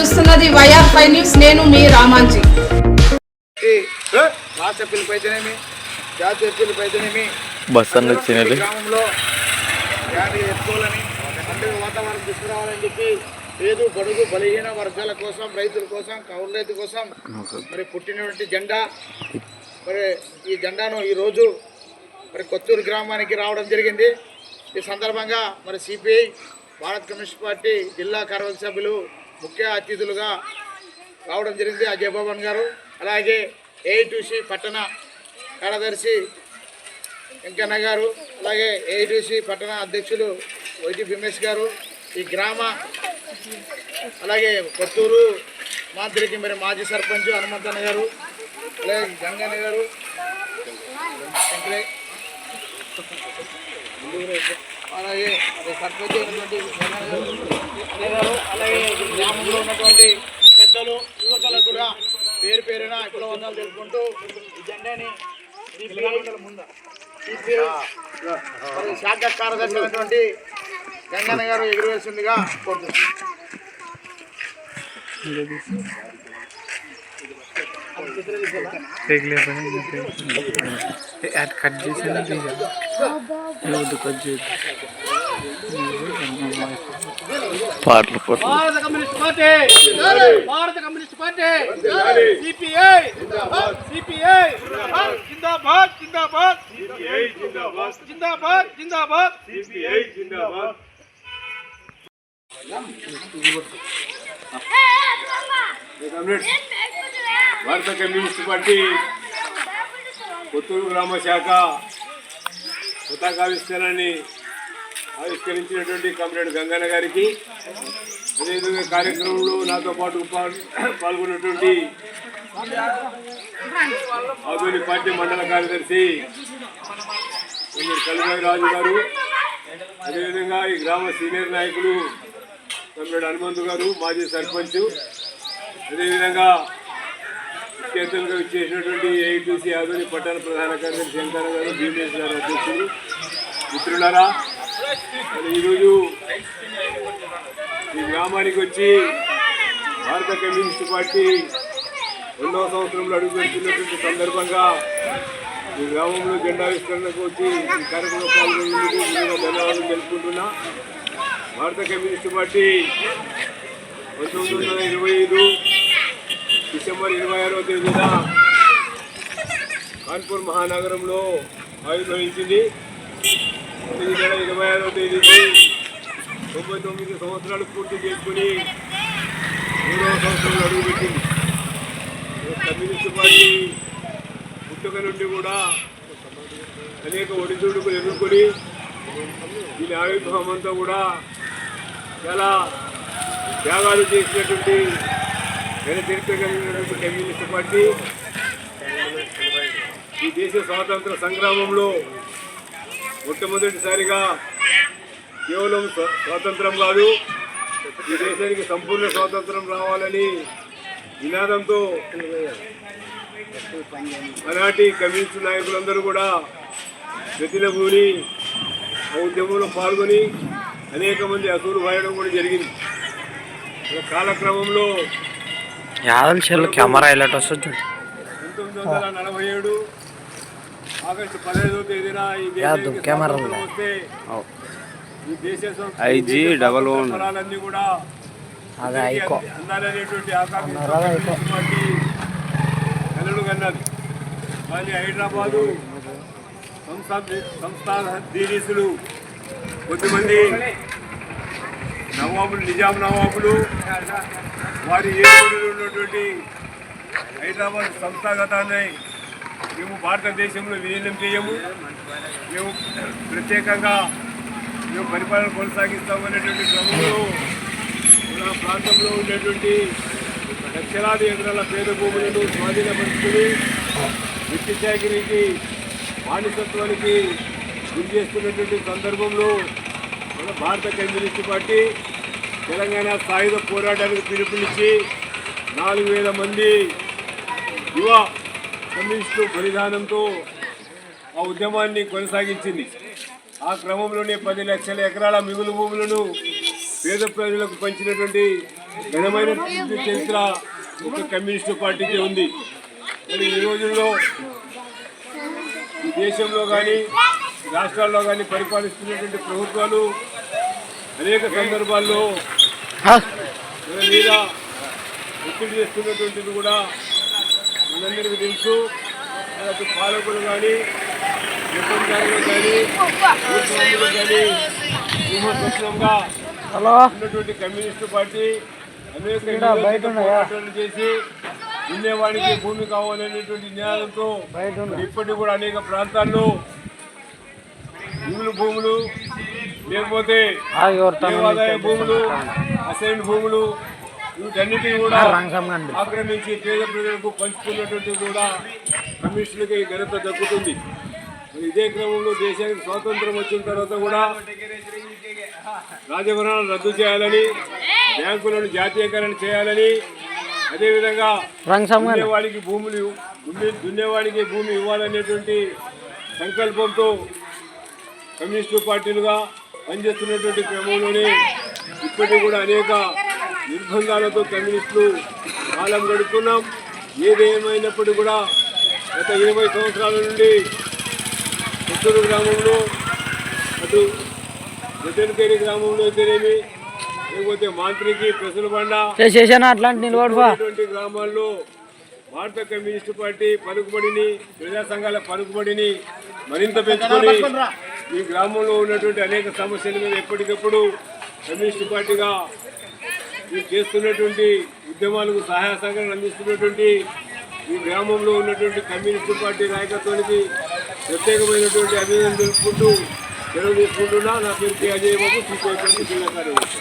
చూస్తున్నది YR five news. నేను మీ రామాంజీ. రాష్ట్ర జాతీయ బస్ అన్న వచ్చినది గ్రామంలో వ్యాధి ఎత్తుకోవాలని పండుగ వాతావరణం తీసుకురావాలని చెప్పి పేదు బడుగు బలహీన వర్గాల కోసం రైతుల కోసం కౌలు రైతు కోసం మరి పుట్టినటువంటి జెండా. మరి ఈ జెండాను ఈరోజు మరి కొత్తూరు గ్రామానికి రావడం జరిగింది. ఈ సందర్భంగా మరి సిపిఐ భారత్ కమ్యూనిస్ట్ పార్టీ జిల్లా కార్యవర్గ సభ్యులు ముఖ్య అతిథులుగా రావడం జరిగింది అజయ్ భవన్ గారు అలాగే ఏఐటీసీ పట్టణ కార్యదర్శి వెంకన్న గారు అలాగే ఏఐటీసీ పట్టణ అధ్యక్షులు వైటి భీమేష్ గారు ఈ గ్రామ అలాగే కొత్తూరు మాదిరికి మరి మాజీ సర్పంచ్ హనుమంతన్న గారు అలాగే గంగన్న గారు వెంకటే- అలాగే సర్పంచ్ అయినటువంటి అలాగే గ్రామంలో ఉన్నటువంటి పెద్దలు యువకులకు కూడా పేరు పేరున ఇప్పుడు వందలు తెలుపుకుంటూ ఈ జెండాని సిపిఐ శాఖ కార్యదర్శి అయినటువంటి గంగన్న గారు ఎగురవేసిందిగా కోరుతున్నాను కట్ చేసి కట్ చేసి పాటలు పాటలు భారత కమ్యూనిస్ట్ పార్టీ భారత కమ్యూనిస్ట్ పార్టీ సిపిఐ సిపిఐ జిందాబాద్ జిందాబాద్ జిందాబాద్ జిందాబాద్ భారత కమ్యూనిస్ట్ పార్టీ పుత్తూరు గ్రామ శాఖ పతాకావిష్కరణని ఆవిష్కరించినటువంటి కమ్రేడ్ గంగన్న గారికి అదేవిధంగా కార్యక్రమంలో నాతో పాటు పాల్గొన్నటువంటి ఆధునిక పార్టీ మండల కార్యదర్శి కలుగాయి రాజు గారు అదేవిధంగా ఈ గ్రామ సీనియర్ నాయకులు కమ్రేడ్ హనుమంతు గారు మాజీ సర్పంచ్ అదేవిధంగా చేతులుగా చేసినటువంటి ఏఐటీసీ ఆధునిక పట్టణ ప్రధాన కార్యదర్శి శంకర్ గారు భీమేష్ గారు అధ్యక్షులు. మిత్రులారా ఈరోజు ఈ గ్రామానికి వచ్చి భారత కమ్యూనిస్ట్ పార్టీ రెండవ సంవత్సరంలో అడుగుపెడుతున్నటువంటి సందర్భంగా ఈ గ్రామంలో జెండా విస్తరణకు వచ్చి ఈ కార్యక్రమంలో పాల్గొనేందుకు ధన్యవాదాలు తెలుపుకుంటున్నా. భారత కమ్యూనిస్ట్ పార్టీ పంతొమ్మిది వందల ఇరవై ఐదు డిసెంబర్ ఇరవై ఆరవ తేదీన కాన్పూర్ మహానగరంలో ఆవిర్భవించింది. తొమ్మిది నెల ఇరవై ఆరవ తేదీకి తొంభై తొమ్మిది సంవత్సరాలు పూర్తి చేసుకుని మూడవ సంవత్సరంలో అడుగుపెట్టింది కమ్యూనిస్ట్ పార్టీ పుట్టుక నుండి కూడా అనేక ఒడిదుడుకులు ఎదుర్కొని దీని ఆవిర్భావం అంతా కూడా చాలా త్యాగాలు చేసినటువంటి చరిత్ర కలిగినటువంటి కమ్యూనిస్ట్ పార్టీ ఈ దేశ స్వాతంత్ర సంగ్రామంలో మొట్టమొదటిసారిగా కేవలం స్వ- స్వాతంత్రం కాదు ఈ దేశానికి సంపూర్ణ స్వాతంత్రం రావాలని నినాదంతో ఆనాటి కమ్యూనిస్టు నాయకులందరూ కూడా ప్రతిలభూని ఉద్యమంలో పాల్గొని అనేక మంది అసూలు పాయడం కూడా జరిగింది. కాలక్రమంలో యాదవ్ చెల్లు కెమెరా ఇలా వస్తుంది పంతొమ్మిది వందల నలభై ఏడు ఆగస్టు పదహైదో తేదీన ఈ యాదవ్ దేశానికి కెమెరా దేశ డబల్ కూడా అదే ఐకో. కానీ హైదరాబాదు సంస్థ సంస్థాధీశులు కొద్దిమంది నవాబులు నిజాం నవాబులు వారి ఏడుగురు ఉన్నటువంటి హైదరాబాద్ సంస్థాగతాన్ని మేము భారతదేశంలో విలీనం చేయము. మేము ప్రత్యేకంగా మేము పరిపాలన కొనసాగిస్తామనేటువంటి క్రమంలో మన ప్రాంతంలో ఉండేటువంటి లక్షలాది ఎకరాల పేద భూములను స్వాధీనపరుచుకుని వృత్తి చాకిరికి బానిసత్వానికి గురి చేస్తున్నటువంటి సందర్భంలో మన భారత కమ్యూనిస్ట్ పార్టీ తెలంగాణ సాయుధ పోరాటానికి పిలుపునిచ్చి నాలుగు వేల మంది యువ కమ్యూనిస్టు బలిదానంతో ఆ ఉద్యమాన్ని కొనసాగించింది. ఆ క్రమంలోనే పది లక్షల ఎకరాల మిగులు భూములను పేద ప్రజలకు పంచినటువంటి ఘనమైన చరిత్ర ఒక కమ్యూనిస్టు పార్టీకి ఉంది. మరి ఈ రోజుల్లో దేశంలో కానీ రాష్ట్రాల్లో కానీ పరిపాలిస్తున్నటువంటి ప్రభుత్వాలు అనేక సందర్భాల్లో మీద ఒత్తిడి చేస్తున్నటువంటిది కూడా మనందరికీ తెలుసు. పాలకులు కానీ నిబంధనలు కానీ కానీ సింహస్వప్నంగా ఉన్నటువంటి కమ్యూనిస్టు పార్టీ అనేక పోరాటాలు చేసి దున్నేవాడికి భూమి కావాలనేటువంటి నినాదంతో ఇప్పటికి కూడా అనేక ప్రాంతాల్లో భూములు భూములు లేకపోతే భూములు అసైన్ భూములు వీటన్నిటిని కూడా ఆక్రమించి పేద ప్రజలకు పంచుకున్నటువంటి కూడా ఈ ఘనత దక్కుతుంది. మరి ఇదే క్రమంలో దేశానికి స్వాతంత్రం వచ్చిన తర్వాత కూడా రాజభరణాలు రద్దు చేయాలని బ్యాంకులను జాతీయకరణ చేయాలని అదేవిధంగా దున్నేవాడికి భూములు దున్నే- దున్నేవాడికి భూమి ఇవ్వాలనేటువంటి సంకల్పంతో కమ్యూనిస్టు పార్టీలుగా పనిచేస్తున్నటువంటి క్రమంలోనే ఇప్పటికీ కూడా అనేక నిర్బంధాలతో కమ్యూనిస్టులు కాలం గడుపుతున్నాం. ఏదేమైనప్పటికీ కూడా గత ఇరవై సంవత్సరాల నుండి పుత్తూరు గ్రామంలో అటు జతన్కేరి గ్రామంలో అయితేనేమి లేకపోతే మాంత్రికి పెసలు బండ చేసేసాను అట్లాంటి గ్రామాల్లో భారత కమ్యూనిస్టు పార్టీ పలుకుబడిని ప్రజా సంఘాల పలుకుబడిని మరింత పెంచుకొని ఈ గ్రామంలో ఉన్నటువంటి అనేక సమస్యల మీద ఎప్పటికప్పుడు కమ్యూనిస్టు పార్టీగా మీరు చేస్తున్నటువంటి ఉద్యమాలకు సహాయ సహకారం అందిస్తున్నటువంటి ఈ గ్రామంలో ఉన్నటువంటి కమ్యూనిస్టు పార్టీ నాయకత్వానికి ప్రత్యేకమైనటువంటి అభినందన తెలుపుకుంటూ సెలవు తీసుకుంటున్నా. నా పేరు K. Ajay Babu CPI party జిల్లా కార్యదర్శి.